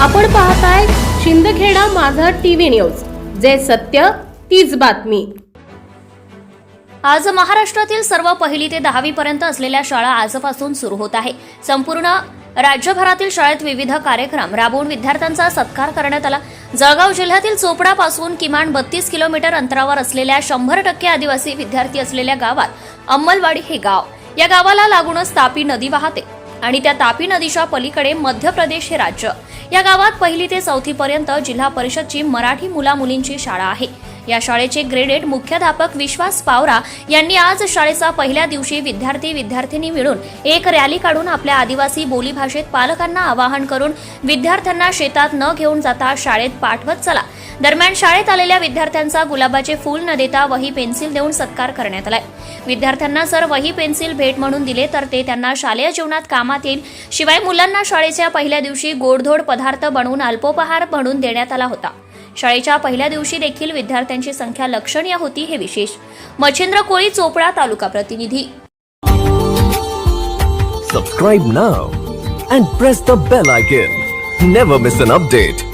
आपण पाहताय शिंदखेडा माझा टीव्ही न्यूज. जे सत्य तीच बातमी. आज महाराष्ट्रातील सर्व पहिली ते दहावी पर्यंत असलेल्या शाळा आजपासून सुरू होत आहे. संपूर्ण राज्यभरातील शाळेत विविध कार्यक्रम राबवून विद्यार्थ्यांचा सत्कार करण्यात आला. जळगाव जिल्ह्यातील चोपडापासून किमान बत्तीस किलोमीटर अंतरावर असलेल्या शंभर टक्के आदिवासी विद्यार्थी असलेल्या गावात अंमलवाडी हे गाव. या गावाला लागूनच तापी नदी वाहते. आणि त्या तापी नदीच्या पलीकडे मध्य प्रदेश हे राज्य. या गावात पहिली ते चौथी पर्यंत जिल्हा परिषदची मराठी मुला मुलींची शाळा आहे. या शाळेचे ग्रेडेड मुख्याध्यापक विश्वास पावरा यांनी आज शाळेचा पहिल्या दिवशी विद्यार्थी विद्यार्थिनी मिळून एक रॅली काढून आपल्या आदिवासी बोलीभाषेत पालकांना आवाहन करून विद्यार्थ्यांना शेतात न घेऊन जाता शाळेत पाठवत चला. दरम्यान शाळेत आलेल्या विद्यार्थ्यांचा गुलाबाचे फूल न देता वही पेन्सिल देऊन सत्कार करण्यात आलाय. विद्यार्थ्यांना जर वही पेन्सिल भेट म्हणून दिले तर ते त्यांना शालेय जीवनात कामात येईल. शिवाय मुलांना शाळेच्या पहिल्या दिवशी गोडधोड पदार्थ बनवून अल्पोपहार म्हणून देण्यात आला होता. शाळेच्या पहिल्या दिवशी देखील विद्यार्थ्यांची संख्या लक्षणीय होती हे विशेष. मच्छिंद्र कोळी चोपडा तालुका प्रतिनिधी. Subscribe now and press the bell icon never miss an update